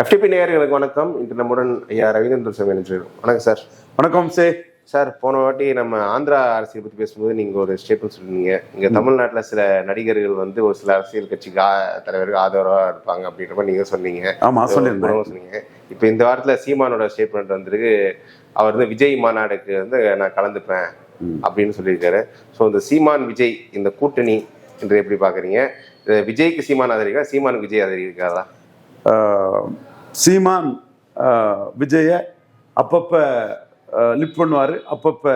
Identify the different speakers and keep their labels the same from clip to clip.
Speaker 1: FTP நேயர்களுக்கு வணக்கம். இன்று நம்முடன் ஐயா ரவீந்திர சுவாமி நினைச்சிருக்கோம் வணக்கம் சார்.
Speaker 2: வணக்கம் சே.
Speaker 1: சார் போன வாட்டி நம்ம ஆந்திரா அரசியல் பற்றி பேசும்போது நீங்கள் ஒரு ஸ்டேட்மெண்ட் சொல்லியிருந்தீங்க இங்கே தமிழ்நாட்டில் சில நடிகர்கள் வந்து ஒரு சில அரசியல் கட்சிக்கு ஆ- தலைவருக்கு ஆதரவாக இருப்பாங்க அப்படின்ற மாதிரி நீங்கள் சொன்னீங்க.
Speaker 2: ஆமா சொல்லியிருந்தேன்.
Speaker 1: உறவு சொன்னீங்க. இப்போ இந்த வாரத்தில் சீமானோட ஸ்டேட்மெண்ட் வந்திருக்கு. அவர் வந்து விஜய் மாநாடுக்கு வந்து நான் கலந்துப்பேன். அப்படின்னு சொல்லியிருக்காரு. ஸோ இந்த சீமான் விஜய் இந்த கூட்டணி என்று எப்படி பார்க்குறீங்க? விஜய்க்கு சீமான் ஆதரிக்கா? சீமானுக்கு விஜய் ஆதரிக்காதா
Speaker 2: சீமான் விஜய அப்பப்ப லிப் பண்ணுவார். அப்பப்ப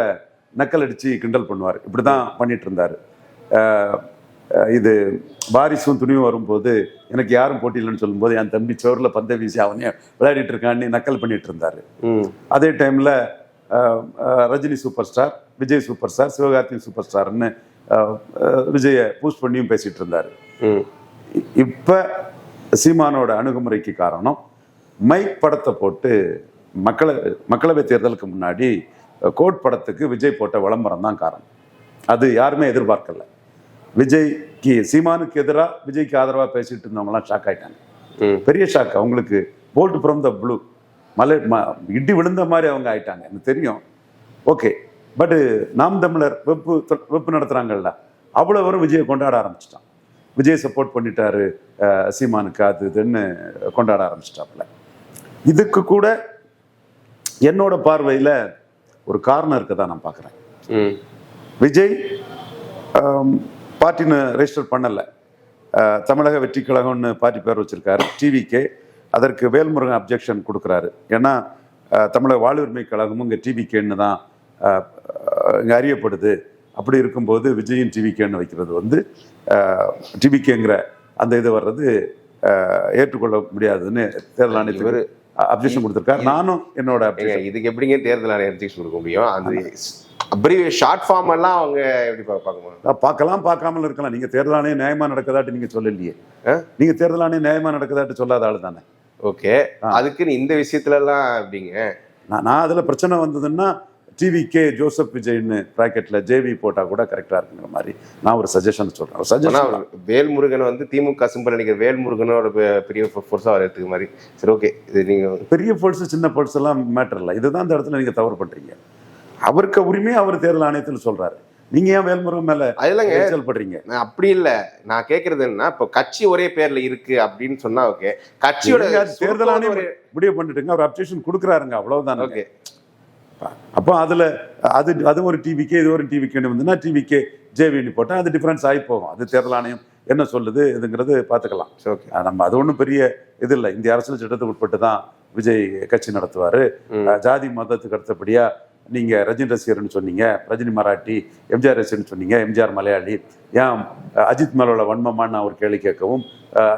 Speaker 2: நக்கல் அடிச்சு கிண்டல் பண்ணுவார். இப்படி தான் பண்ணிட்டு இருந்தார். இது வாரிசும் துணிவும் வரும்போது எனக்கு யாரும் போட்டி இல்லைன்னு சொல்லும்போது என் தம்பி சோரில் பந்தை வீசி அவனே விளையாடிட்டு இருக்கான்னு நக்கல் பண்ணிட்டு இருந்தார். அதே டைமில் Rajini super star Vijay super star Sivakarthikeyan super ஸ்டார்னு விஜயை பூஸ்ட் பண்ணியும் பேசிட்டு இருந்தார். இப்போ சீமானோட அணுகுமுறைக்கு காரணம் மைக் படத்தை போட்டு மக்களவை மக்களவை தேர்தலுக்கு முன்னாடி கோட் படத்துக்கு விஜய் போட்ட விளம்பரம் தான் காரணம். அது யாருமே எதிர்பார்க்கல. விஜய்க்கு சீமானுக்கு எதிராக விஜய்க்கு ஆதரவாக பேசிட்டு இருந்தவங்கலாம் ஷாக் ஆயிட்டாங்க. பெரிய ஷாக் அவங்களுக்கு போல்ட் ஃப்ரம் த ப்ளூ மலை ம இடி விழுந்த மாதிரி அவங்க ஆயிட்டாங்க. எனக்கு தெரியும். ஓகே பட்டு நாம் தமிழர் வெப்பு வெப்பு நடத்துகிறாங்கல்ல அவ்வளோ வரும் விஜயை கொண்டாட ஆரம்பிச்சிட்டான். விஜய் சப்போர்ட் பண்ணிட்டாரு சீமானுக்கு அது இதுன்னு கொண்டாட ஆரம்பிச்சிட்டாப்புல. இதுக்கு கூட என்னோட பார்வையில் ஒரு காரணம் இருக்கதான் நான் பார்க்குறேன். விஜய் பார்ட்டின்னு ரெஜிஸ்டர் பண்ணலை. தமிழக வெற்றி கழகம்னு பார்ட்டி பேர் வச்சிருக்காரு டிவிகே அதற்கு வேல்முருகன் அப்ஜெக்ஷன் கொடுக்குறாரு. ஏன்னா தமிழக வாழ்வுரிமை கழகமும் இங்கே டிவிகேன்னு தான் இங்கே அறியப்படுது. அப்படி இருக்கும்போது விஜயின் டிவிகேன்னு வைக்கிறது வந்து டிவிகேங்கிற அந்த இது வர்றது ஏற்றுக்கொள்ள முடியாதுன்னு தேர்தல் ஆணையத்துக்கு அப்ஜெக்ஷன் கொடுத்துருக்காரு. நானும் என்னோட
Speaker 1: இதுக்கு எப்படிங்க தேர்தல் ஆணையம் கொடுக்க முடியும்? அந்த அப்படி ஷார்ட் ஃபார்ம் எல்லாம் அவங்க எப்படி பா- பார்க்க முடியும்
Speaker 2: அஹ் பார்க்கலாம் பார்க்காமல் இருக்கலாம். நீங்க தேர்தல் ஆணையம் நியாயமா நடக்குதாட்டு நீங்க சொல்லலையே? நீங்க தேர்தல் ஆணையம் நியாயமா நடக்குதாட்டு சொல்லாத ஆளு தானே.
Speaker 1: ஓகே. அதுக்குன்னு இந்த விஷயத்துல எல்லாம் எப்படிங்க
Speaker 2: நான் அதுல பிரச்சனை வந்ததுன்னா டிவி கே ஜோசப் விஜய்னு ப்ராக்கெட்ல ஜேவி போட்டா கூட கரெக்டா இருக்குங்கிற மாதிரி நான் ஒரு சஜஷன் சொல்றேன். சஜஷன்
Speaker 1: வேல்முருகன் வந்து திமுக சிம்பிள் நடிக்கிற வேல்முருகனோட பெரிய ஃபோர்ஸா அவர் எடுத்துக்க மாதிரி. சரி ஓகே இது நீங்க
Speaker 2: பெரிய போல்ஸ் சின்ன போல்ஸ் எல்லாம் மேட்டர் இல்லை. இதுதான் இந்த இடத்துல நீங்க தவறு பண்றீங்க. அவருக்கு உரிமையை அவர் தேர்தல் ஆணையத்தில் சொல்றாரு. நீங்க ஏன் வேல்முருகன் மேல
Speaker 1: அது இல்லைங்க.
Speaker 2: எரிச்சல் படுறீங்க?
Speaker 1: நான் அப்படி இல்ல. நான் கேக்குறது என்ன இப்போ கட்சி ஒரே பேர்ல இருக்கு அப்படின்னு சொன்னா ஓகே கட்சியோட
Speaker 2: தேர்தல் ஆணையம் முடிவு பண்ணிட்டுங்க. அவர் அப்ஜெக்ஷன் கொடுக்குறாருங்க. அவ்வளவுதான்
Speaker 1: ஓகே
Speaker 2: அப்போ அதுல அது அது ஒரு டிவிக்கே இது ஒரு டிவிக்கேன்னு வந்துன்னா டிவிக்கே ஜேவின்னு போட்டால் அது டிஃபரன்ஸ் ஆகி போகும். அது தேர்தல் ஆணையம் என்ன சொல்லுது இதுங்கிறது பார்த்துக்கலாம்.
Speaker 1: ஓகே.
Speaker 2: அஹ் நம்ம அது ஒன்றும் பெரிய இது இல்லை. இந்திய அரசியல் சட்டத்துக்கு உட்பட்டு தான் விஜய் கட்சி நடத்துவார். ஜாதி மதத்துக்கு அடுத்தபடியா நீங்க ரஜினி ரசிகர்னு சொன்னீங்க ரஜினி மராட்டி எம்ஜிஆர் ரசிகர்னு சொன்னீங்க எம்ஜிஆர் மலையாளி ஏன் அஜித் மேல உள்ள வன்மமான்னு நான் ஒரு கேள்வி கேட்கவும்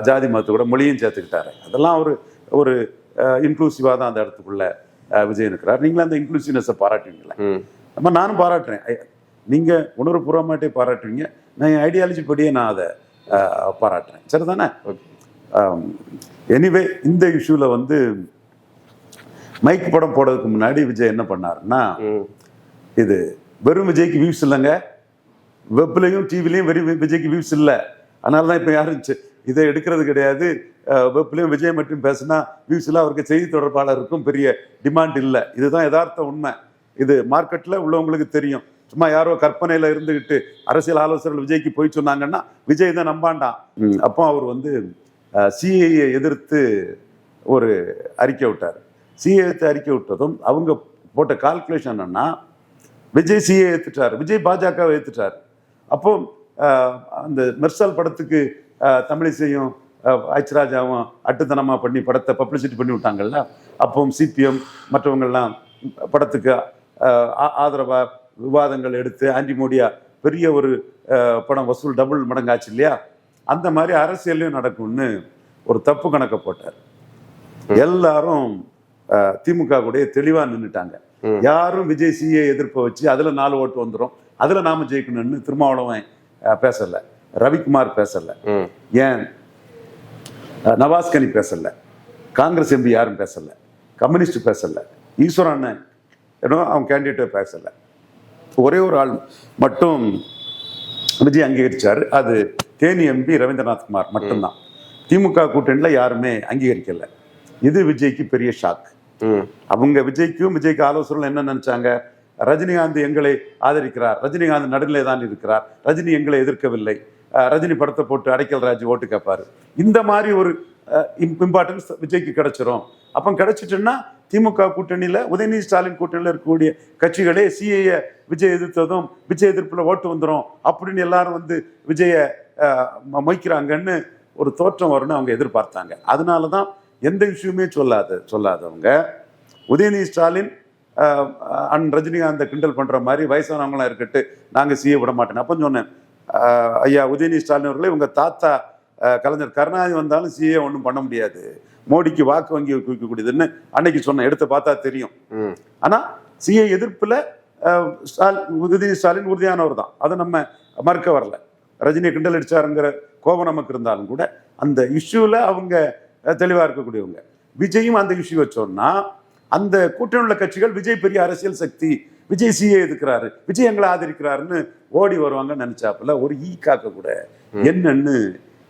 Speaker 2: ஜாதி மதத்து கூட மொழியும் சேர்த்துக்கிட்டாரு. அதெல்லாம் ஒரு ஒரு இன்க்ளூசிவாக தான் அந்த இடத்துக்குள்ள விஜய் இருக்கிறார். நீங்களும் அந்த இன்க்ளூசிவ்னஸை பாராட்டுவீங்களா நம்ம நானும் பாராட்டுறேன். ஐ- நீங்க உணர்வுபூர்வமாட்டே பாராட்டுவீங்க. நான் என் ஐடியாலஜி படியே நான் அதை பாராட்டுறேன். சரிதானே? எனிவே இந்த இஷ்யூல வந்து மைக் படம் போடுறதுக்கு முன்னாடி விஜய் என்ன பண்ணாருன்னா இது வெறும் விஜய்க்கு வியூஸ் இல்லைங்க. வெப்லையும் டிவிலையும் வெறும் விஜய்க்கு வியூஸ் இல்லை. அதனால தான் இப்போ யாரும் இதை எடுக்கிறது கிடையாது. வெப்லையும் விஜய் மட்டும் பேசினா வியூஸ் எல்லாம் அவருக்கு செய்தி தொடர்பாளருக்கும் பெரிய டிமாண்ட் இல்லை. இதுதான் யதார்த்த உண்மை. இது மார்க்கெட்டில் உள்ளவங்களுக்கு தெரியும். சும்மா யாரோ கற்பனையில் இருந்துகிட்டு அரசியல் ஆலோசகர்கள் விஜய்க்கு போய் சொன்னாங்கன்னா விஜய் தான் நம்பாண்டான் அப்போ அவர் வந்து சிஏஏ எதிர்த்து ஒரு அறிக்கை விட்டார். சிஏ எதிர்த்து அறிக்கை விட்டதும் அவங்க போட்ட கால்குலேஷன் என்னன்னா விஜய் சிஏ ஏத்துட்டார். விஜய் பாஜகவை ஏத்துட்டார். அப்போ அந்த மெர்சல் படத்துக்கு தமிழிசையும் அஹ், ஐச்ராஜாவும் அட்டுத்தனமா பண்ணி படத்தை பப்ளிசிட்டி பண்ணி விட்டாங்கல்ல? அப்போ சிபிஎம் மற்றவங்கெல்லாம் படத்துக்கு அஹ், ஆ- ஆதரவா விவாதங்கள் எடுத்து ஆன்டி மோடியா பெரிய ஒரு படம் வசூல் டபுள் மடங்காச்சு இல்லையா? அந்த மாதிரி அரசியல்லையும் நடக்கும்னு ஒரு தப்பு கணக்கை போட்டார். எல்லாரும் திமுக கூட தெளிவா நின்னுட்டாங்க.
Speaker 1: ம்.
Speaker 2: யாரும் விஜய் சிஏ எதிர்ப்பை வச்சு அதுல நாலு ஓட்டு வந்துரும். அதுல நாம ஜெயிக்கணும்னு திருமாவளவன் பேசல. ரவிக்குமார் பேசல. ஏன்? அஹ், நவாஸ் கனி பேசல. காங்கிரஸ் எம்பி யாரும் பேசல. கம்யூனிஸ்ட் பேசல. ஈஸ்வரன் அவன் கேண்டிடேட்டே பேசல. ஒரே ஒரு ஆள் மட்டும் விஜய் அங்கீகரிச்சாரு. அது தேனி எம்பி ரவீந்திரநாத் குமார் மட்டும்தான். திமுக கூட்டணியில் யாருமே அங்கீகரிக்கல. இது விஜய்க்கு பெரிய ஷாக் அவங்க விஜய்க்கும் விஜய்க்கு ஆலோசனை என்ன நினைச்சாங்க? ரஜினிகாந்த் எங்களை ஆதரிக்கிறார். ரஜினிகாந்த் நடுநிலை தான் இருக்கிறார். ரஜினி எங்களை எதிர்க்கவில்லை. ரஜினி படத்தை போட்டு அடைக்கல் ராஜ் ஓட்டு கேட்பாரு இந்த மாதிரி ஒரு இம்பார்ட்டன்ஸ் விஜய்க்கு கிடைச்சிரும். அப்போ கிடைச்சிட்டுன்னா திமுக கூட்டணியில் உதயநிதி ஸ்டாலின் கூட்டணியில் இருக்கக்கூடிய கட்சிகளே சிஏஏ விஜய் எதிர்த்ததும் விஜய் எதிர்ப்பில் ஓட்டு வந்துடும் அப்படின்னு எல்லாரும் வந்து விஜயை மொய்க்கிறாங்கன்னு ஒரு தோற்றம் வரும்னு அவங்க எதிர்பார்த்தாங்க. அதனால தான் எந்த விஷயமே சொல்லாத சொல்லாதவங்க. உதயநிதி ஸ்டாலின் அன் அண்ட் ரஜினிகாந்தை கிண்டல் பண்ணுற மாதிரி வயசானவங்களாம் இருக்கட்டு நாங்கள் சிஏ விட மாட்டேன் அப்போ சொன்னேன் ஐயா உதயநிதி ஸ்டாலின் அவர்களே உங்க தாத்தா கலைஞர் கருணாநிதி வந்தாலும் சிஏ ஒன்றும் பண்ண முடியாது. மோடிக்கு வாக்கு வங்கி குவிக்கக்கூடியதுன்னு அன்னைக்கு சொன்னேன் எடுத்து பார்த்தா தெரியும்.
Speaker 1: ம்.
Speaker 2: ஆனா சிஏ எதிர்ப்புல ஆஹ், ஸ்டாலின் உதயநிதி ஸ்டாலின் உறுதியானவர் தான். அதை நம்ம மறுக்க வரல. ரஜினியை கிண்டல் அடிச்சாருங்கிற கோபம் நமக்கு இருந்தாலும் கூட அந்த இஷ்யூல அவங்க அஹ், தெளிவா இருக்கக்கூடியவங்க. விஜயும் அந்த இஷ்யூ வச்சோம்னா அந்த கூட்டணி உள்ள கட்சிகள் விஜய் பெரிய அரசியல் சக்தி விஜய் சிஏ எதுக்குறாரு? விஜய் எங்களை ஆதரிக்கிறாருன்னு ஓடி வருவாங்கன்னு நினைச்சாப்புல ஒரு ஈ காக்க கூட என்னன்னு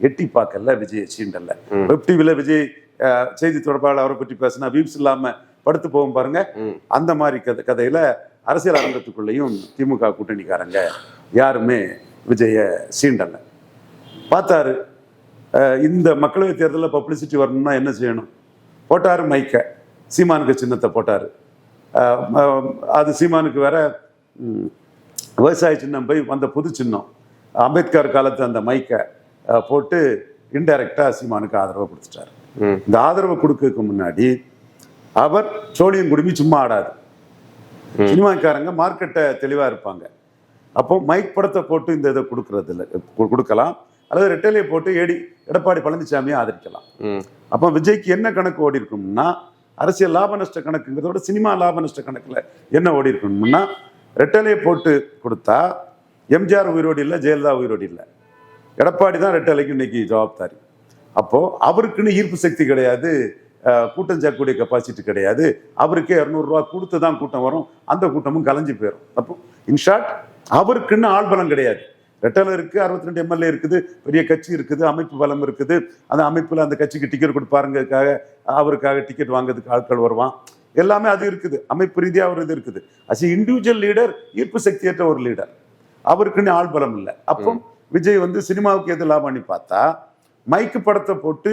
Speaker 2: எட்டி பார்க்கல விஜய் சீண்டல்ல. வெப் டிவில விஜய் செய்தி தொடர்பாளர் அவரை பற்றி பேசினா வியூஸ் இல்லாம படுத்து போகும் பாருங்க. அந்த மாதிரி கதை கதையில அரசியல் அரங்கத்துக்குள்ளேயும் திமுக கூட்டணிக்காரங்க யாருமே விஜய சீண்டல பார்த்தாரு. இந்த மக்களவை தேர்தலில் பப்ளிசிட்டி வரணும்னா என்ன செய்யணும்? போட்டாரு மைக்க. சீமானுக்கு சின்னத்தை போட்டாரு. அது சீமானுக்கு வேற விவசாய சின்னம் போய் வந்த புது சின்னம். அம்பேத்கர் காலத்து அந்த மைக்கை போட்டு இன்டைரக்டா சீமானுக்கு ஆதரவு கொடுத்துட்டாரு. இந்த ஆதரவு கொடுக்கறதுக்கு முன்னாடி அவர் சோழியம் குடுமி சும்மா ஆடாது. சினிமாக்காரங்க மார்க்கெட்டை தெளிவா இருப்பாங்க. அப்போ மைக் படத்தை போட்டு இந்த இதை கொடுக்கறது இல்லை கொடுக்கலாம். அல்லது ரெட்டலையை போட்டு ஏடி எடப்பாடி பழனிசாமியை ஆதரிக்கலாம். அப்போ விஜய்க்கு என்ன கணக்கு ஓடி இருக்கும்னா அரசியல் லாப நஷ்ட கணக்குங்கிறத விட சினிமா லாப நஷ்ட கணக்கில் என்ன ஓடி இருக்கணும்னா ரெட்டலையை போட்டு கொடுத்தா எம்ஜிஆர் உயிரோடு இல்லை ஜெயலலிதா உயிரோடு இல்லை. எடப்பாடி தான் ரெட்டலைக்கு இன்னைக்கு ஜவாப்தாரி. அப்போது அவருக்குன்னு ஈர்ப்பு சக்தி கிடையாது கூட்டம் சேர்க்கக்கூடிய கெப்பாசிட்டி கிடையாது. அவருக்கே இரநூறுவா கொடுத்து தான் கூட்டம் வரும். அந்த கூட்டமும் கலைஞ்சு போயிடும் அப்போ இன்ஷார்ட் அவருக்குன்னு ஆள்பலம் கிடையாது. ரெட்டலை இருக்கு அறுபத்தி ரெண்டு எம்எல்ஏ இருக்குது பெரிய கட்சி இருக்குது அமைப்பு பலம் இருக்குது. அந்த அமைப்புல அந்த கட்சிக்கு டிக்கெட் கொடுப்பாருங்கிறதுக்காக அவருக்காக டிக்கெட் வாங்குறதுக்கு ஆட்கள் வருவான். எல்லாமே அது இருக்குது. அமைப்பு ரீதியாக ஒரு இது இருக்குது. அஸ் இண்டிவிஜுவல் லீடர் ஈர்ப்பு சக்தியற்ற ஒரு லீடர் அவருக்குன்னு ஆள் பலம் இல்லை. அப்போ விஜய் வந்து சினிமாவுக்கு எது லாபம்னு பார்த்தா மைக்கு படத்தை போட்டு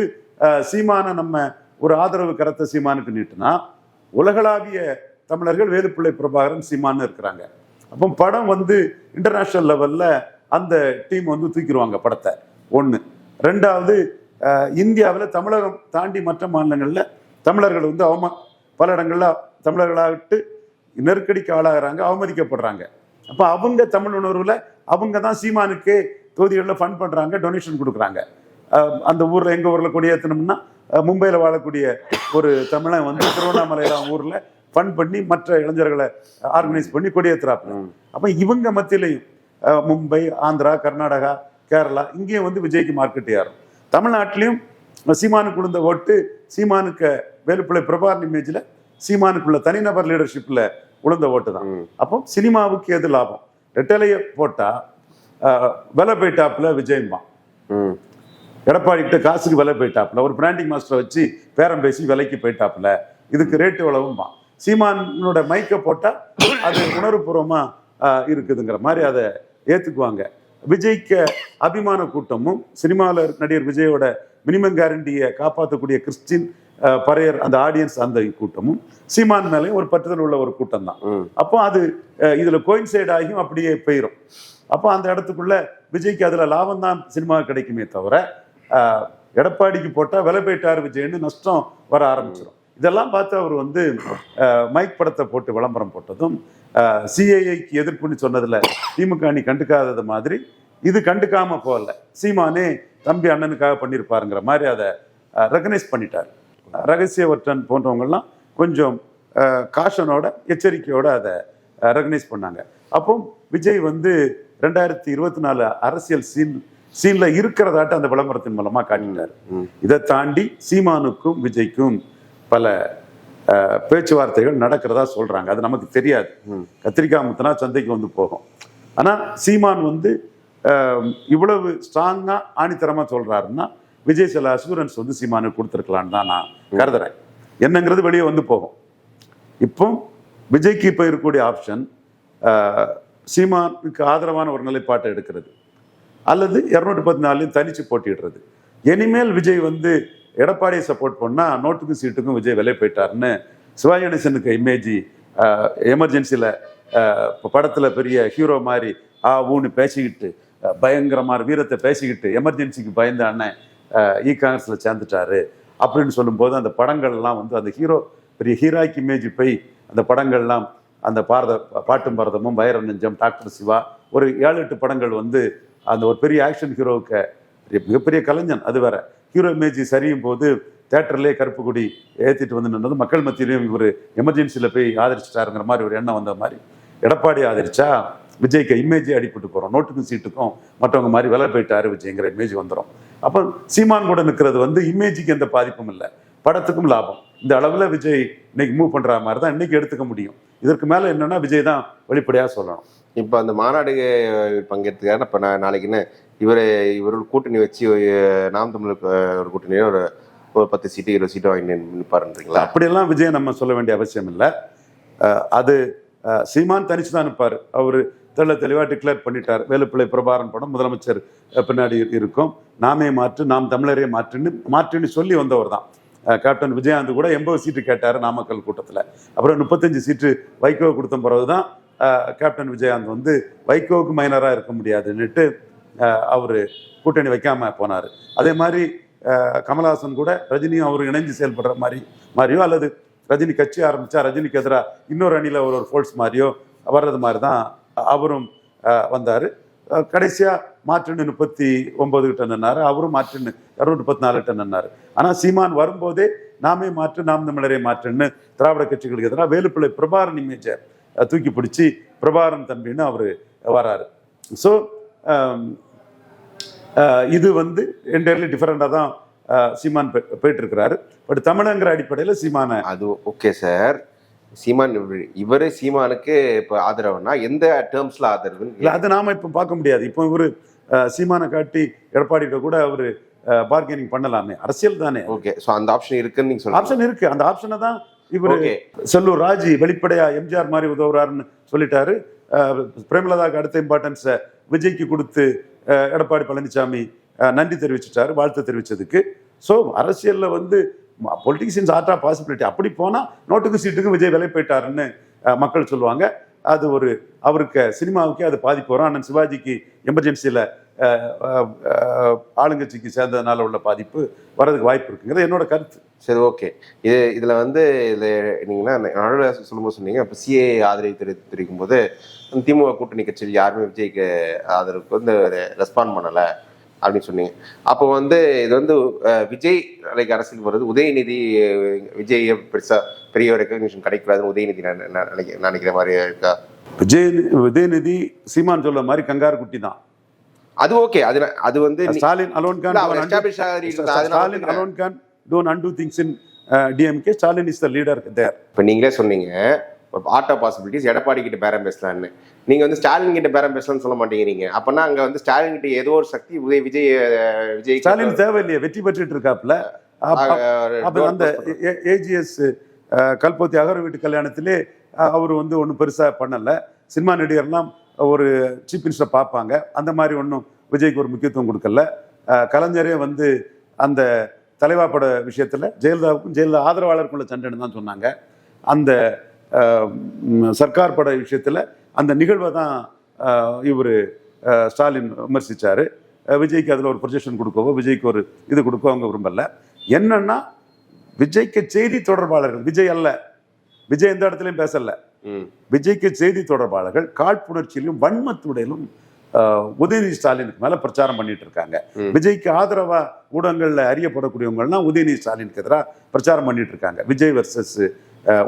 Speaker 2: சீமான நம்ம ஒரு ஆதரவு கரத்தை சீமானுக்கு நீட்டுனா உலகளாவிய தமிழர்கள் வேலுப்பிள்ளை பிரபாகரன் சீமான்னு இருக்கிறாங்க. அப்போ படம் வந்து இன்டர்நேஷனல் லெவல்ல அந்த டீம் வந்து தூக்கிடுவாங்க படத்தை. ஒன்று ரெண்டாவது இந்தியாவில் தமிழகம் தாண்டி மற்ற மாநிலங்களில் தமிழர்கள் வந்து அவமா பல இடங்கள்ல தமிழர்களாகிட்டு நெருக்கடிக்கு ஆளாகிறாங்க அவமதிக்கப்படுறாங்க. அப்போ அவங்க தமிழ் உணர்வுல அவங்க தான் சீமானுக்கு தொகுதிகளில் ஃபண்ட் பண்றாங்க டொனேஷன் கொடுக்குறாங்க. அந்த ஊர்ல எங்க ஊர்ல கொடியேற்றணும்னா மும்பையில வாழக்கூடிய ஒரு தமிழன் வந்து திருவண்ணாமலையில ஊர்ல ஃபண்ட் பண்ணி மற்ற இளைஞர்களை ஆர்கனைஸ் பண்ணி கொடியேற்றுறாப்புல
Speaker 1: ம்.
Speaker 2: அப்ப இவங்க மத்தியிலையும் மும்பை ஆந்திரா கர்நாடகா கேரளா இங்கேயும் வந்து விஜய்க்கு மார்க்கெட் ஏறும். தமிழ்நாட்டிலையும் சீமானுக்கு விழுந்த ஓட்டு சீமானுக்கு வேலுப்பிள்ளை பிரபாகரன் இமேஜ்ல சீமானுக்குள்ள தனிநபர் லீடர்ஷிப்ல விழுந்த ஓட்டு தான். அப்போ சினிமாவுக்கு எது லாபம்? ரெட்டலையை போட்டா அஹ், விலை போயிட்டாப்புல விஜயம்பான்.
Speaker 1: ம்.
Speaker 2: எடப்பாடி கிட்ட காசுக்கு விலை போயிட்டாப்புல ஒரு பிராண்டிங் மாஸ்டரை வச்சு பேரம் பேசி விலைக்கு போயிட்டாப்புல இதுக்கு ரேட்டு எவ்வளவும்பான். சீமானோட மைக்கை போட்டா அது உணர்வுபூர்வமா ஆஹ், இருக்குதுங்கிற மாதிரி அதை ஏத்துக்குவாங்க. விஜய்க்கு அபிமான கூட்டமும் சினிமாவில் நடிகர் விஜயோட மினிமம் கேரண்டியை காப்பாற்றக்கூடிய கிறிஸ்டின் பறையர் அந்த ஆடியன்ஸ் அந்த கூட்டமும் சீமான் மேலேயும் ஒரு பற்றுதல் உள்ள ஒரு கூட்டம் தான் அப்போ அது இதுல கோயின்சைட் ஆகியும் அப்படியே போயிடும் அப்போ அந்த இடத்துக்குள்ள விஜய்க்கு அதுல லாபம் தான் சினிமா கிடைக்குமே தவிர எடப்பாடிக்கு போட்டா விலை போயிட்டார் விஜய்னு நஷ்டம் வர ஆரம்பிச்சிடும் இதெல்லாம் பார்த்து அவர் வந்து மைக் படத்தை போட்டு விளம்பரம் போட்டதும் சிஐஐக்கு எதிர்ப்புன்னு சொன்னதுல திமுக நீ கண்டுக்காதது மாதிரி இது கண்டுக்காம போகல. சீமானே தம்பி அண்ணனுக்காக பண்ணியிருப்பாருங்கிற மாதிரி அதை ரெகனைஸ் பண்ணிட்டார். ரகசியவற்றன் போன்றவங்கெல்லாம் கொஞ்சம் காஷனோட எச்சரிக்கையோட அதை ரெகனைஸ் பண்ணாங்க. அப்போ விஜய் வந்து ரெண்டாயிரத்தி இருபத்தி நாலு அரசியல் சீன் சீன்ல இருக்கிறதாட்ட அந்த விளம்பரத்தின் மூலமா காட்டிட்டார்.
Speaker 1: ம்.
Speaker 2: இதை தாண்டி சீமானுக்கும் விஜய்க்கும் பல பேச்சுவார்த்தைகள் நடக்கிறதா சொல்றாங்க. அது நமக்கு தெரியாது. கத்திரிக்காய் முத்தினா சந்தைக்கு வந்து போகும். ஆனா சீமான் வந்து இவ்வளவு ஸ்ட்ராங்கா ஆணித்தரமா சொல்றாருன்னா விஜய் சில அசூரன்ஸ் வந்து சீமானுக்கு கொடுத்துருக்கலான்னு தான் நான் கருதுறேன். என்னங்கிறது வெளியே வந்து போகும். இப்போ விஜய்க்கு இப்போ இருக்கக்கூடிய ஆப்ஷன் சீமானுக்கு ஆதரவான ஒரு நிலைப்பாட்டை எடுக்கிறது. அல்லது இரநூத்தி பத்து நாலுலையும் தனிச்சு போட்டிடுறது இனிமேல் விஜய் வந்து எடப்பாடியை சப்போர்ட் பண்ணா நோட்டுக்கும் சீட்டுக்கும் விஜய் விலை போயிட்டாருன்னு சிவாஜி கணேசனுக்கு இமேஜி எமர்ஜென்சியில் படத்தில் பெரிய ஹீரோ மாதிரி ஆ ஊன்னு பேசிக்கிட்டு பயங்கரமாக வீரத்தை பேசிக்கிட்டு எமர்ஜென்சிக்கு பயந்த அண்ணன் இ காங்கிரஸில் e சேர்ந்துட்டாரு அப்படின்னு சொல்லும்போது அந்த படங்கள்லாம் வந்து அந்த ஹீரோ பெரிய ஹீராய்க்கு இமேஜ் போய் அந்த படங்கள்லாம் அந்த பாரத பாட்டும் பாரதமும் வைர நெஞ்சம் டாக்டர் சிவா ஒரு ஏழு எட்டு படங்கள் வந்து அந்த ஒரு பெரிய ஆக்ஷன் ஹீரோவுக்கு மிகப்பெரிய கலைஞன் அது வேற. ஹீரோ இமேஜ் சரியும் போது தேட்டர்லேயே கருப்பு கொடி ஏற்றிட்டு வந்து நின்றது. மக்கள் மத்தியிலையும் இவர் எமர்ஜென்சியில் போய் ஆதரிச்சிட்டாருங்கிற மாதிரி ஒரு எண்ணம் வந்த மாதிரி. எடப்பாடி ஆதரிச்சா விஜய்க்கு இமேஜே அடிபட்டு போகிறோம் நோட்டுக்கும் சீட்டுக்கும் மற்றவங்க மாதிரி விலை போயிட்டாரு விஜய்ங்கிற இமேஜ் வந்துடும் அப்போ சீமான் கூட நிற்கிறது வந்து இமேஜுக்கு எந்த பாதிப்பும் இல்லை. படத்துக்கும் லாபம். இந்த அளவில் விஜய் இன்னைக்கு மூவ் பண்ணுற மாதிரி தான் இன்னைக்கு எடுத்துக்க முடியும். இதற்கு மேலே என்னென்னா விஜய் தான் வெளிப்படையாக சொல்லணும்.
Speaker 1: இப்போ அந்த மாநாடு பங்கேற்றுக்காரு இப்போ நான் நாளைக்குன்னு இவர் இவரோட கூட்டணி வச்சு நாம் தமிழுக்கு ஒரு கூட்டணியில் ஒரு ஒரு பத்து சீட்டு இருபது சீட்டு வாங்கி நிற்பாருன்றீங்களா?
Speaker 2: அப்படியெல்லாம் விஜய் நம்ம சொல்ல வேண்டிய அவசியம் இல்லை. அது சீமான் தனிச்சு தான் நிற்பார். அவர் தெள்ள தெளிவாக டிக்ளேர் பண்ணிட்டார். வேலுப்பிள்ளை பிரபாரன் படம் முதலமைச்சர் பின்னாடி இருக்கும். நாமே மாற்று நாம் தமிழரே மாற்றுன்னு மாற்றுன்னு சொல்லி வந்தவர் தான். கேப்டன் விஜயகாந்த் கூட எண்பது சீட்டு கேட்டார் நாமக்கல் கூட்டத்தில். அப்புறம் முப்பத்தஞ்சு சீட்டு வைகோ கொடுத்த பிறகு தான் கேப்டன் விஜயகாந்த் வந்து வைகோவுக்கு மைனராக இருக்க முடியாதுன்னுட்டு அவர் கூட்டணி வைக்காம போனார். அதே மாதிரி கமல்ஹாசன் கமலஹாசன் கூட ரஜினியும் அவர் இணைஞ்சு செயல்படுற மாதிரி மாதிரியோ அல்லது ரஜினி கட்சி ஆரம்பித்தா ரஜினிக்கு எதிராக இன்னொரு அணியில் ஒரு ஒரு ஃபோல்ஸ் மாதிரியோ வர்றது மாதிரி தான் அவரும் வந்தார். கடைசியாக கடைசியா மாற்றுன்னு முப்பத்தி ஒம்பது கிட்ட நின்னார். அவரும் மாற்றுன்னு இரநூத்தி முப்பத்தி நாலு கிட்ட நின்னார். ஆனால் சீமான் வரும்போதே நாமே மாற்று நாம் தமிழரே மாற்றுன்னு திராவிட கட்சிகளுக்கு எதிராக வேலுப்பிள்ளை பிரபாரன் இமேஜை தூக்கி பிடிச்சி பிரபாரன் தம்பின்னு அவர் வராரு. ஸோ இது வந்து என்டையர்லி டிஃப்ரெண்டாக தான் சீமான் போய்- போயிட்டு இருக்கிறாரு பட் தமிழங்கிற அடிப்படையில் சீமானை
Speaker 1: அது ஓகே சார் சீமான் இவரு- சீமானுக்கு இப்போ ஆதரவுனா எந்த டேர்ம்ஸ்ல ஆதரவுன்னு
Speaker 2: இல்ல அது நாம இப்ப பார்க்க முடியாது. இப்போ இவரு சீமானை காட்டி எடப்பாடிட்ட கூட அவரு பார்கெனிங் பண்ணலாமே. அரசியல் தானே
Speaker 1: ஓகே ஸோ அந்த ஆப்ஷன் இருக்குன்னு நீங்க சொல்லுங்க
Speaker 2: ஆப்ஷன் இருக்கு. அந்த ஆப்ஷனை தான் இவரு செல்லூர் ராஜி வெளிப்படையா எம்ஜிஆர் மாதிரி உதவுறாருன்னு சொல்லிட்டாரு. பிரேமலதாக்கு அடுத்த இம்பார்ட்டன்ஸை விஜய்க்கு கொடுத்து எடப்பாடி பழனிசாமி நன்றி தெரிவிச்சிட்டாரு வாழ்த்து தெரிவித்ததுக்கு ஸோ அரசியலில் வந்து பொலிட்டிகல்ஸ் ஆர்ட் ஆஃப் பாசிபிலிட்டி அப்படி போனால் நோட்டுக்கு சீட்டுக்கு விஜய் விலை போயிட்டாருன்னு மக்கள் சொல்லுவாங்க. அது ஒரு அவருக்கு சினிமாவுக்கே அது பாதிப்பு வரும். அண்ணன் சிவாஜிக்கு எமர்ஜென்சியில் ஆளுங்கட்சிக்கு சேர்ந்ததுனால உள்ள பாதிப்பு வர்றதுக்கு வாய்ப்பு இருக்குங்கிறது என்னோட கருத்து.
Speaker 1: சரி ஓகே. இது இதுல வந்து இது நீங்கன்னா நடுவில் சொல்லும்போது சொன்னீங்க. அப்போ சிஏ ஆதரவு தெரி தெரிவிக்கும் போது திமுக கூட்டணி கட்சியில் யாருமே விஜய்க்கு ஆதரவுக்கு வந்து ரெஸ்பாண்ட் பண்ணல அப்படின்னு சொன்னீங்க. அப்போ வந்து இது வந்து விஜய் நாளைக்கு அரசியலுக்கு வருது. உதயநிதி விஜய் பெருசா பெரிய ரெக்கக்னிஷன் கிடைக்கூடாதுன்னு உதயநிதி நான் நான் நினைக்க நினைக்கிற மாதிரி இருக்கா?
Speaker 2: விஜய் உதயநிதி சீமான் சொல்ல மாதிரி கங்காரு குட்டி தான்.
Speaker 1: அது ஓகே அது அது வந்து
Speaker 2: Stalin alone can Stalin. Alone can done and things in DMK Stalin is the leader there
Speaker 1: இப்போ நீங்களே சொன்னீங்க ஆர்ட் ஆஃப் பாசிபிலிட்டிஸ் எடப்பாடி கிட்ட பேரம் பேசலான்னு. நீங்க வந்து ஸ்டாலின் கிட்ட பேரம் பேசலாம்னு சொல்ல மாட்டேங்கிறீங்க. அப்பனா அங்க வந்து ஸ்டாலின் கிட்ட ஏதோ ஒரு சக்தி உதய விஜய் விஜய்
Speaker 2: ஸ்டாலின் தேவையில்லையே வெற்றி பெற்றுட்டு இருக்காப்ல அப்ப- அந்த ஏஜிஎஸ் கல்பத்தி அகர வீட்டு கல்யாணத்திலே அவர் வந்து ஒன்றும் பெருசா பண்ணல. சினிமா நடிகர்லாம் ஒரு சீஃப் மினிஸ்டர் பார்ப்பாங்க. அந்த மாதிரி ஒன்றும் விஜய்க்கு ஒரு முக்கியத்துவம் கொடுக்கல. கலைஞரே வந்து அந்த தலைவா பட விஷயத்தில் ஜெயலலிதாவுக்கும் ஜெயலலிதா ஆதரவாளருக்குள்ள சண்டைன்னு தான் சொன்னாங்க. அந்த சர்க்கார் பட விஷயத்தில் அந்த நிகழ்வை தான் இவர் ஸ்டாலின் விமர்சித்தார் விஜய்க்கு அதில் ஒரு ப்ரொஜெக்ஷன் கொடுக்கவோ விஜய்க்கு ஒரு இது கொடுக்கவோ அவங்க விரும்பல. என்னன்னா விஜய்க்கு செய்தி தொடர்பாளர்கள் விஜய் அல்ல. விஜய் எந்த இடத்துலையும் பேசலை. விஜய்க்கு செய்தி தொடர்பாளர்கள் காழ்ப்புணர்ச்சியிலும் வன்மத்துடையிலும் ஆஹ், உதயநிதி ஸ்டாலினுக்கு மேல பிரச்சாரம் பண்ணிட்டு இருக்காங்க. விஜய்க்கு ஆதரவா ஊடகங்கள்ல அறியப்படக்கூடியவங்கலாம் உதயநிதி ஸ்டாலினுக்கு எதிராக பிரச்சாரம் பண்ணிட்டு இருக்காங்க. விஜய் வர்சஸ்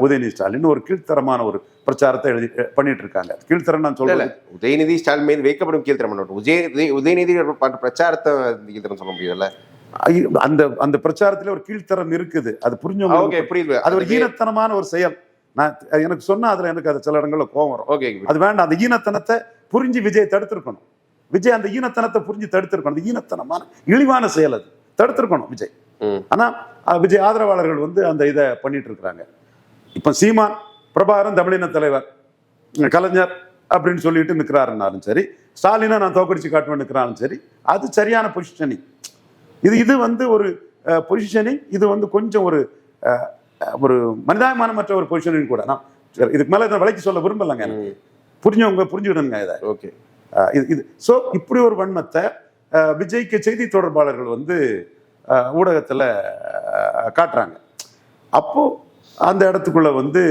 Speaker 2: உதயநிதி ஸ்டாலின் ஒரு கீழ்த்தரமான ஒரு பிரச்சாரத்தை எழுதி பண்ணிட்டு இருக்காங்க. கீழ்த்தரம் நான். சொல்றேன்
Speaker 1: உதயநிதி ஸ்டாலின் மீது வைக்கப்படும் கீழ்த்தரம் உதய உதய- உதயநிதி பிரச்சாரத்தை கீழ்த்தரம் சொல்ல முடியல
Speaker 2: அந்த அந்த பிரச்சாரத்துல ஒரு கீழ்த்தரம் இருக்குது. அது புரிஞ்சவங்க
Speaker 1: புரியுது.
Speaker 2: அது ஒரு ஈனத்தனமான ஒரு செயல். நான் எனக்கு சொன்னா அதுல எனக்கு அது சில இடங்கள்ல கோவம் வரும்.
Speaker 1: ஓகே
Speaker 2: அது வேண்டாம் அந்த ஈனத்தனத்தை புரிஞ்சு விஜய் தடுத்திருக்கணும். விஜய் அந்த ஈனத்தனத்தை புரிஞ்சு தடுத்திருக்கணும். அந்த ஈனத்தனமான இழிவான செயல் அது. தடுத்திருக்கணும் விஜய்.
Speaker 1: ம்.
Speaker 2: ஆனா அஹ், விஜய் ஆதரவாளர்கள் வந்து அந்த இதை பண்ணிட்டு இருக்கிறாங்க. இப்போ சீமான் பிரபாகரன் தமிழின தலைவர் கலைஞர் அப்படின்னு சொல்லிட்டு நிற்கிறாருன்னாலும் சரி ஸ்டாலினை நான் தோக்கடிச்சு காட்டுவேன் நிற்கிறாலும் சரி அது சரியான பொசிஷனிங் இது இது வந்து ஒரு பொசிஷனிங் இது வந்து கொஞ்சம் ஒரு ஒரு மனிதாபிமானமற்ற ஒரு பொசிஷனிங் கூட. நான் இதுக்கு மேலே இதை விலைக்கு சொல்ல விரும்பலைங்க எனக்கு. புரிஞ்சவங்க புரிஞ்சுக்கிடுங்க இதை.
Speaker 1: ஓகே.
Speaker 2: இது இது. ஸோ இப்படி ஒரு வன்மத்தை விஜய்க்கு செய்தி தொடர்பாளர்கள் வந்து ஊடகத்துல காட்டுறாங்க. அப்போ அந்த இடத்துக்குள்ள வந்து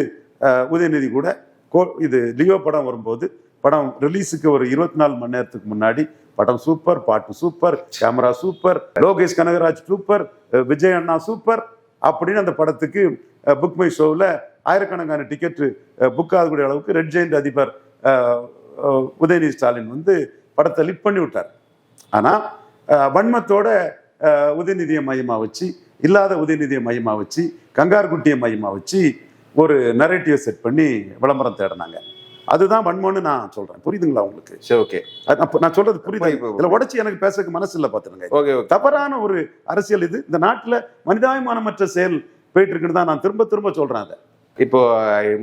Speaker 2: உதயநிதி கூட கோ இது லியோ படம் வரும்போது படம் ரிலீஸுக்கு ஒரு இருபத்தி நாலு மணி நேரத்துக்கு முன்னாடி படம் சூப்பர் பாட்டு super camera super Lokesh Kanagaraj super Vijay அண்ணா சூப்பர் அப்படின்னு அந்த படத்துக்கு புக் மை ஷோவில் ஆயிரக்கணக்கான டிக்கெட்டு புக் ஆகக்கூடிய அளவுக்கு ரெட் ஜெயிண்ட் அதிபர் உதயநிதி ஸ்டாலின் வந்து படத்தை லிப் பண்ணி விட்டார். ஆனால் வன்மத்தோட உதயநிதியை மையமாக வச்சு இல்லாத உதயநிதியை மையமாக வச்சு கங்கார்குட்டியை மையமாக வச்சு ஒரு நரேட்டிவை செட் பண்ணி விளம்பரம் தேடினாங்க. அதுதான் வன்மம்னு நான் சொல்றேன். புரியுதுங்களா உங்களுக்கு?
Speaker 1: சரி ஓகே.
Speaker 2: நான் சொல்றது புரியுது. இதுல உடைச்சு எனக்கு பேசக்கு மனசு இல்ல பாத்துருங்க
Speaker 1: ஓகே
Speaker 2: தவறான ஒரு அரசியல் இது. இந்த நாட்டுல மனிதாபிமானமற்ற செயல் போயிட்டு இருக்குன்னு தான் நான் திரும்ப திரும்ப சொல்றேன் அதை.
Speaker 1: இப்போ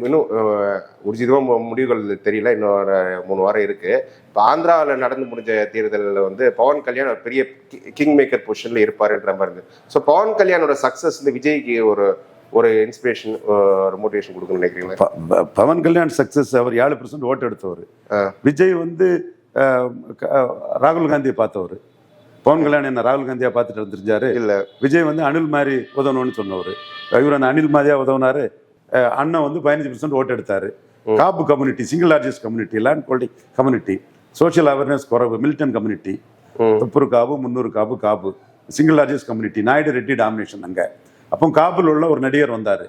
Speaker 1: இன்னும் மு- முடிவுகள் தெரியல. இன்னும் ஒரு மூணு வாரம் இருக்கு. இப்போ ஆந்திராவில் நடந்து முடிஞ்ச தேர்தலில் வந்து பவன் கல்யாண் ஒரு பெரிய கிங் மேக்கர் பொசிஷன்ல இருப்பாருன்ற மாதிரி இருந்து. ஸோ பவன் கல்யாணோட சக்சஸ் வந்து விஜய்க்கு ஒரு ஒரு இன்ஸ்பிரேஷன் ஒரு மோட்டிவேஷன் கொடுக்கணும்னு நினைக்கிறீங்களா?
Speaker 2: பவன் கல்யாண் சக்சஸ் அவர் ஏழு பர்சன்ட் ஓட்டு எடுத்தவர். விஜய் வந்து ராகுல் காந்தியை பார்த்தவர். பவன் கல்யாண் என்ன ராகுல் காந்தியா பார்த்துட்டு வந்துருந்தாரு?
Speaker 1: இல்ல.
Speaker 2: விஜய் வந்து அனில் மாதிரி உதவணும்னு சொன்னவர். இவர் அந்த அனில் மாதிரியா உதவுனாரு. அண்ணன் வந்து பதினஞ்சு பர்சன்ட் ஓட்டு எடுத்தாரு. Kapu community single largest community land holding community social awareness குறைவு மிலிட்டன் கம்யூனிட்டி. முப்பது காபு முந்நூறு Kapu Kapu. Single largest community Naidu Reddy domination அங்கே. அப்போ காபுல உள்ள ஒரு நடிகர் வந்தார்.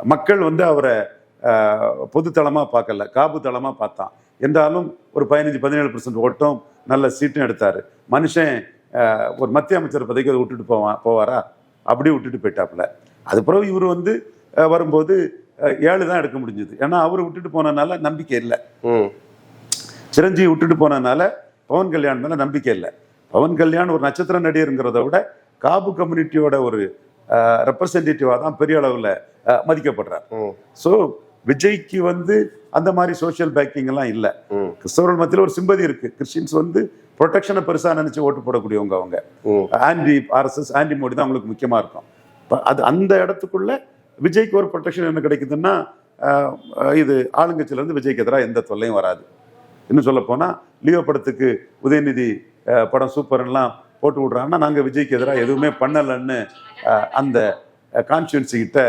Speaker 2: மக்கள் வந்து அவரை அஹ், பொதுத்தளமா பார்க்கல. காபு தளமா பார்த்தான். என்றாலும் ஒரு பதினஞ்சு பதினேழு பர்சன்ட் ஓட்டும் நல்ல சீட்டும் எடுத்தார். மனுஷன் ஒரு மத்திய அமைச்சர் பதவிக்கு அதை விட்டுட்டு போவான் போவாரா? அப்படியே விட்டுட்டு போயிட்டாப்புல. அது பிறகு இவர் வந்து வரும்போது ஏழு தான் எடுக்க முடிஞ்சது. ஏன்னா அவர் விட்டுட்டு போனதுனால நம்பிக்கை இல்லை. சிரஞ்சீவி விட்டுட்டு போனதுனால பவன் கல்யாண் மேல நம்பிக்கை இல்லை. பவன் கல்யாண் ஒரு நட்சத்திர நடிகருங்கிறத விட காபு கம்யூனிட்டியோட ஒரு ரெப்ரசன்டேட்டிவாக தான் பெரிய அளவில் மதிக்கப்படுறார். ஸோ விஜய்க்கு வந்து அந்த மாதிரி சோஷியல் பேக்கிங் எல்லாம் இல்லை. கிறிஸ்தவர்கள் மத்தியில் ஒரு சிம்பதி இருக்கு. கிறிஸ்டின்ஸ் வந்து ப்ரொடெக்ஷனை பெருசாக நினைச்சு ஓட்டு போடக்கூடியவங்க அவங்க. ஆன்டி ஆர்எஸ்எஸ் ஆன்டி மோடி தான் அவங்களுக்கு முக்கியமாக இருக்கும். இப்போ அது அந்த இடத்துக்குள்ள விஜய்க்கு ஒரு ப்ரொடெக்ஷன் என்ன கிடைக்குதுன்னா இது ஆளுங்கட்சியிலேருந்து விஜய்க்கு எதிராக எந்த தொல்லையும் வராது. இன்னும் சொல்ல போனால் லியோ படத்துக்கு உதயநிதி படம் சூப்பர்லாம் போட்டு விட்றாங்கன்னா நாங்கள் விஜய்க்கு எதிராக எதுவுமே பண்ணலைன்னு அந்த கான்ஸ்டியூன்சி கிட்ட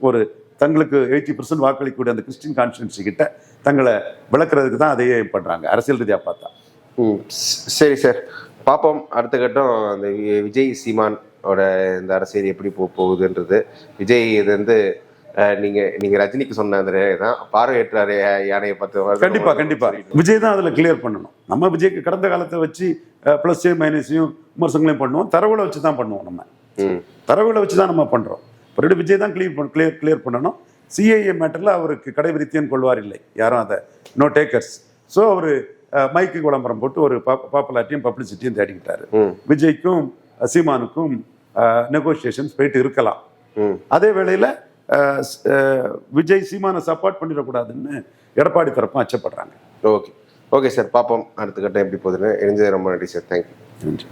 Speaker 2: ஒரு தங்களுக்கு எயிட்டி பர்சன்ட் வாக்களிக்கக்கூடிய அந்த கிறிஸ்டின் கான்ஸ்டியூன்சி கிட்ட தங்களை விளக்குறதுக்கு தான் அதையே பண்ணுறாங்க அரசியல் ரீதியாக பார்த்தா.
Speaker 1: ம் சரி சார். பார்ப்போம். அடுத்த கட்டம் அந்த வி- விஜய் சீமான் ஓட இந்த அரசியல் எப்படி போ போகுதுன்றது. விஜய் இது வந்து நீங்க நீங்க ரஜினிக்கு சொன்ன அந்த தான் பார்வையற்றாரு யானையை பார்த்து
Speaker 2: கண்டிப்பா கண்டிப்பா. விஜய் தான் அதுல கிளியர் பண்ணணும். நம்ம விஜய்க்கு கடந்த காலத்தை வச்சு ப்ளஸ்ஸையும் மைனஸையும் விமர்சனங்களையும் பண்ணுவோம். தரவுகளை வச்சு தான் பண்ணுவோம் நம்ம. தரவுகளை வச்சு தான் நம்ம பண்றோம். பிறகு விஜய் தான் கிளியர் கிளியர் கிளியர் பண்ணணும். சிஐஏ மேட்டர்ல அவருக்கு கடைவிரித்தியன் கொள்வார் இல்லை. யாரும் அதை நோ டேக்கர்ஸ் ஸோ அவர் மைக்கு விளம்பரம் போட்டு ஒரு பாப்புலாரிட்டியும் பப்ளிசிட்டியும் தேடிக்கிட்டாரு. விஜய்க்கும் சீமானுக்கும் நெகோசியேஷன்ஸ் போயிட்டு இருக்கலாம். அதே வேளையில விஜய் சீமானை சப்போர்ட் பண்ணிடக்கூடாதுன்னு எடப்பாடி தரப்பும் அச்சப்படுறாங்க.
Speaker 1: ஓகே. ஓகே சார் பார்ப்போம். அடுத்த கட்டம் எப்படி போகுதுன்னு. இணைஞ்சது ரொம்ப நன்றி சார். தேங்க்யூ
Speaker 2: நன்றி.